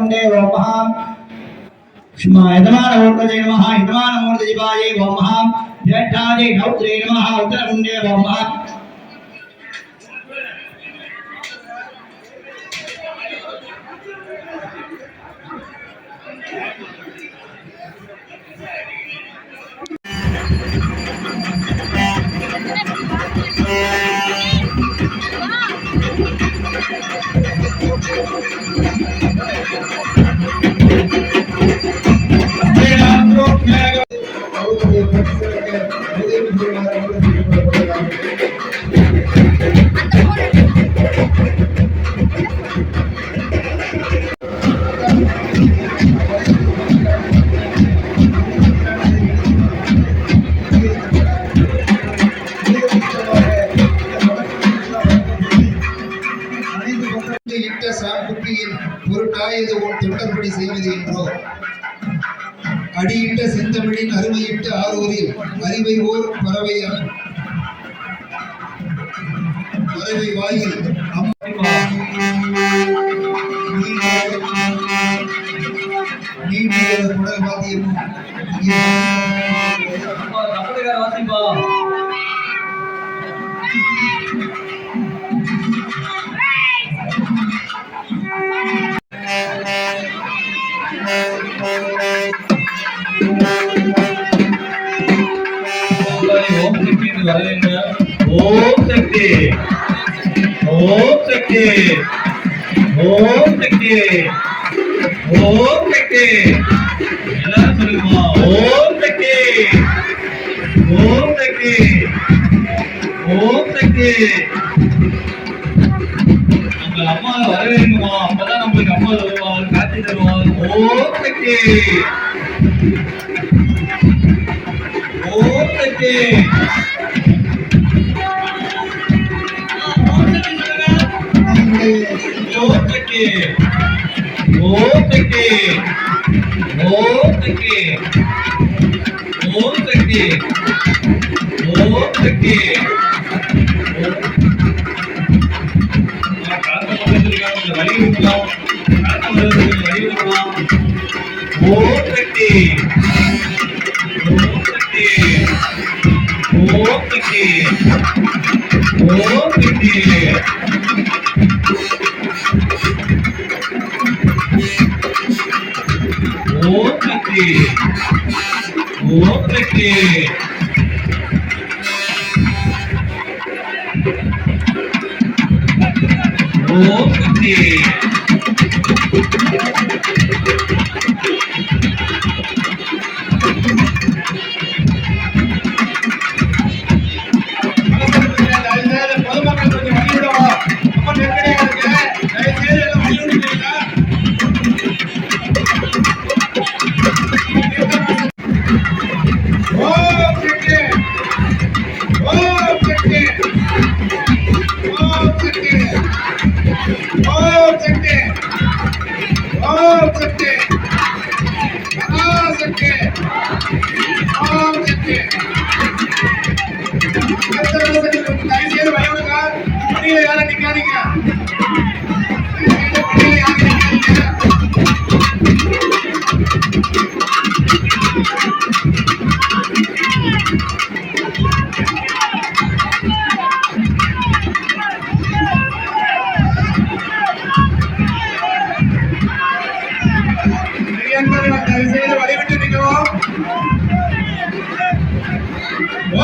కుండే ఓం మహా యజమాన మూర్తజే నమ యజమాన మూర్త జిబాయే ఓం మహా జ్యేష్ఠాదే గౌత్రే నమ ఉత్తర కుండే ఓం మహా Yeah. பொருட்டாயது உன் தொட்டப்படி செய்வது என்றோ அடியிட்ட செந்தமிழின் அருமையிட்ட ஆரூரில் அறிவை ஓர் பறவை பறவை வாயில் அம் குடல் வாத்தியமும் சக்தி ஓம் சக்தி ஓம் சக்தி எல்லாரும் சொல்லுங்கம்மா. ஓம் சக்தி ஓம் சக்தி ஓம் சக்தி உங்கள் அம்மா வரவேற்குமா அப்பதான் நம்மளுக்கு அம்மா வருவார் காட்சி தருவார் ஓம் சக்தி ஓம் சக்தி ஓம் சக்தி ஓம் சக்தி ஓம் சக்தி வலியுறுத்தலாம் வலியுறுத்தலாம் ஓம் சக்தி ஓம் சக்தி ஓம் சக்தி ஓம் சக்தி ஓம் சக்தி ஓம்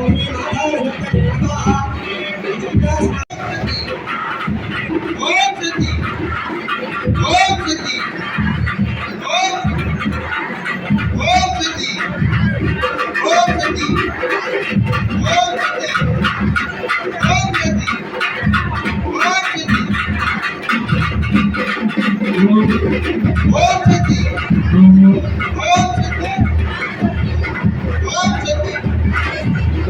Oh,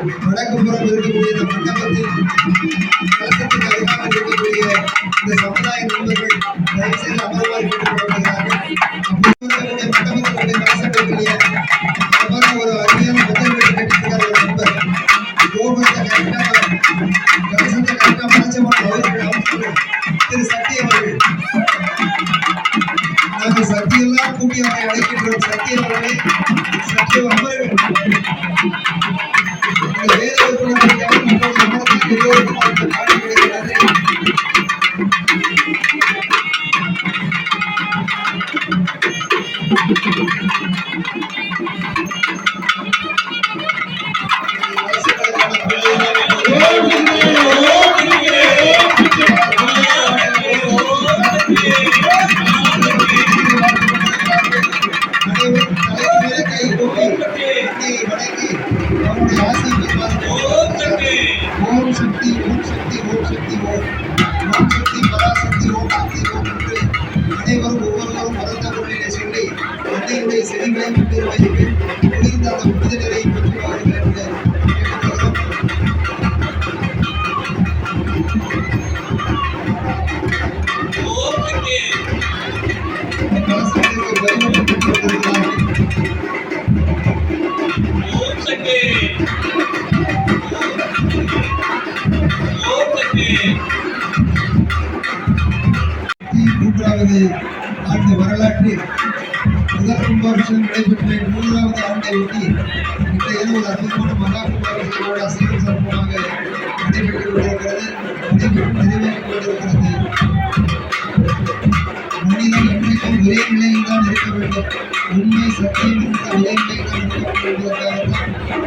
வடக்கு புறம் இருக்கக்கூடிய இந்த மண்டபத்தில் கலசத்துக்கு அருகாமல் இருக்கக்கூடிய இந்த சமுதாய நண்பர்கள் தயவு செய்து அமர்வாறு கேட்டுக்கொள்கிறார்கள் நிறைவேறிக் கொண்டிருக்கிறது மனிதன் என்றைக்கும் ஒரே நிலையில் தான் இருக்க வேண்டும் உண்மை சத்தியம் என்ற ஒரே நிலையில் தான் இருக்க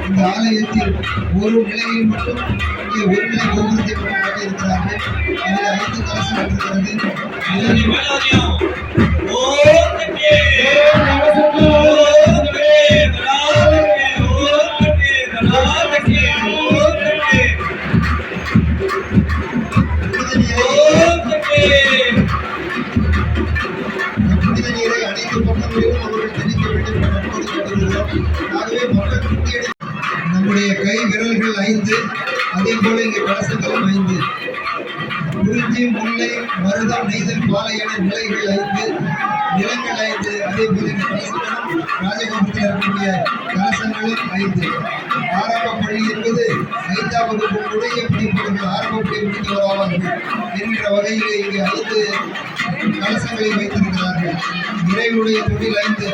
இந்த ஆலயத்தில் ஒரு நிலையில் மட்டும் இங்கே ஒரு நிலை கோபுரத்தை மட்டும் கட்டியிருக்கிறார்கள் அதில் ஐந்து கலசம் இருக்கிறது நெய்தல் பாலையான நிலைகள் ஐந்து நிலங்கள் ஐந்து அதே போல இந்த கலசங்களும் ராஜகோபுரத்தில் இருக்கக்கூடிய கலசங்களும் ஐந்து. ஆரம்ப பள்ளி என்பது ஐந்தாம் வகுப்பு உடைய பிடிப்பவர்கள் ஆரம்ப பள்ளி முடிந்தவர் ஆவார்கள் என்கிற வகையிலே இங்கு ஐந்து கலசங்களை வைத்திருக்கிறார்கள். இறைவனுடைய தொழில் ஐந்து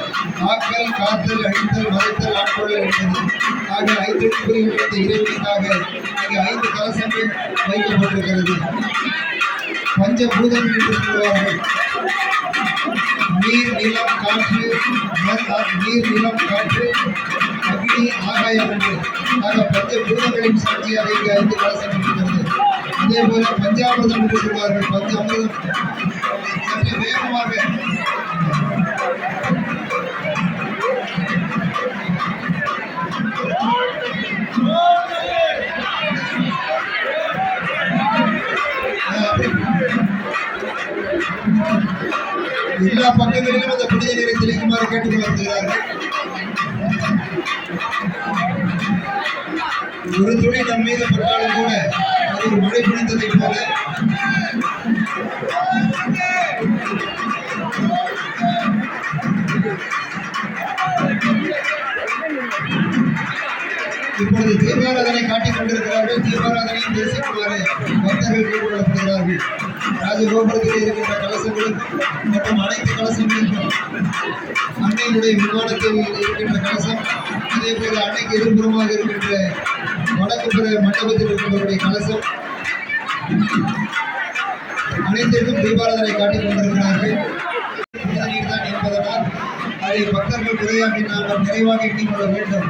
ஆக்கல் காத்தல் அழித்தல் மறைத்தல் ஆட்கொள்ளல் என்பது. ஆக ஐந்து குறிப்பிட்ட இறைவனுக்காக இங்கு ஐந்து கலசங்கள் வைக்கப்பட்டிருக்கிறது. பஞ்சபூதங்கள் என்று சொல்வார்கள். நீர் நிலம் காற்று நீர் நிலம் காற்று அக்னி ஆகாயம் என்று ஆக பஞ்சபூதங்களின் சாட்சியாக இங்கே ஐந்து கலசம் இருக்கிறது அதே போல பஞ்சாமிரதம் என்று சொல்வார்கள் பஞ்ச அமிர்தம் வேகமாக எல்லா பக்கங்களிலும் அந்த புனித நீரை தெளிக்குமாறு கேட்டுக்கொள்ளப்படுகிறார்கள் ஒரு துளி நம் மீது பட்டாலும் கூட அது ஒரு மழை பிடித்ததைப் போல. இப்பொழுது தீபாராதனை காட்டிக் கொண்டிருக்கிறார்கள். தீபாராதனையும் தேசிக்குமாறு பக்தர்கள் கேட்டுக்கொள்ளப்படுகிறார்கள் ராஜகோபுரத்தில் இருக்கின்ற கலசங்களும் மற்றும் அனைத்து கலசங்களுக்கும் அன்னையினுடைய விமானத்தில் இருக்கின்ற கலசம் அதே போல அன்னைக்கு எதிர்ப்புறமாக இருக்கின்ற வடக்கு புற மண்டபத்தில் இருக்கின்றவருடைய கலசம். அனைத்திற்கும் தீபாராதனை காட்டிக் கொண்டிருக்கிறார்கள். இந்த என்பதனால் அதை பக்தர்கள் குறையாகி நாம் நிறைவாக எண்ணிக்கொள்ள வேண்டும்.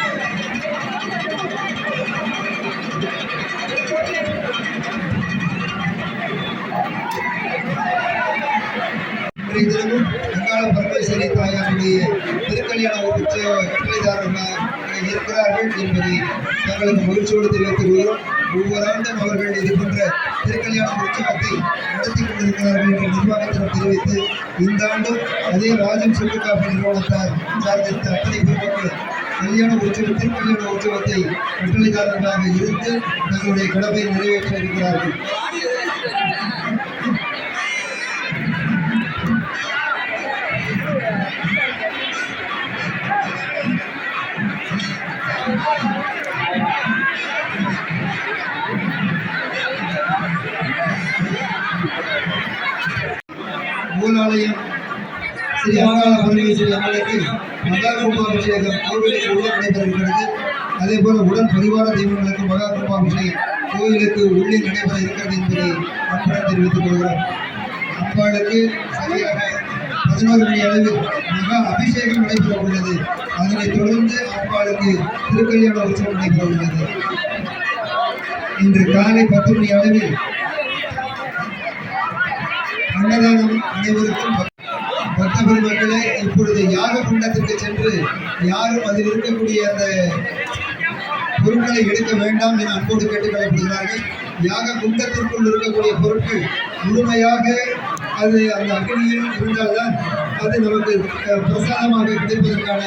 என்பதை தங்களுக்கு மகிழ்ச்சியோடு தெரிவித்துள்ளோம் ஒவ்வொரு ஆண்டும் அவர்கள் இது போன்ற திருக்கல்யாண உற்சவத்தை நடத்தி கொண்டிருக்கிறார்கள் என்று நிர்வாகத்திடம் தெரிவித்து இந்த ஆண்டும் அதே ராஜன் சுற்றுக்காப்பு நிறுவனத்தார் சார்ந்த அத்தனை பெருமக்கள் கல்யாண உற்சவ திருக்கல்யாண உற்சவத்தை கட்டளைதாரர்களாக இருந்து தங்களுடைய கடமையை நிறைவேற்ற இருக்கிறார்கள். மூலாலயம் ஸ்ரீ அங்காள பரமேஸ்வரி அம்மனுக்கு மகா கும்பாபிஷேகம் கோவிலுக்கு உள்ளே நடைபெற அதே போல உடன் பரிவார தெய்வங்களுக்கு மகா கும்பாபிஷேகம் கோவிலுக்கு உள்ளே நடைபெற இருக்கிறது என்பதை அன்புடன் தெரிவித்துக் கொள்கிறோம். அம்பாளுக்கு சரியாக பதினோரு மணி அளவில் மகா அபிஷேகம் நடைபெற உள்ளது அதனைத் தொடர்ந்து அம்பாளுக்கு திருக்கல்யாண உற்சவம் நடைபெற உள்ளது இன்று காலை பத்து மணி அளவில் அன்னதானம் அனைவருக்கும் பக்த பெருமக்களே இப்பொழுது யாக குண்டத்திற்கு சென்று யாரும் அதில் இருக்கக்கூடிய அந்த பொருட்களை எடுக்க வேண்டாம் என அன்போடு கேட்டுக்கொள்ளப்படுகிறார்கள். யாக குண்டத்திற்குள் இருக்கக்கூடிய பொருட்கள் முழுமையாக அது அந்த அக்னியில் இருந்தால்தான் அது நமக்கு பிரசாதமாக கிடைப்பதற்கான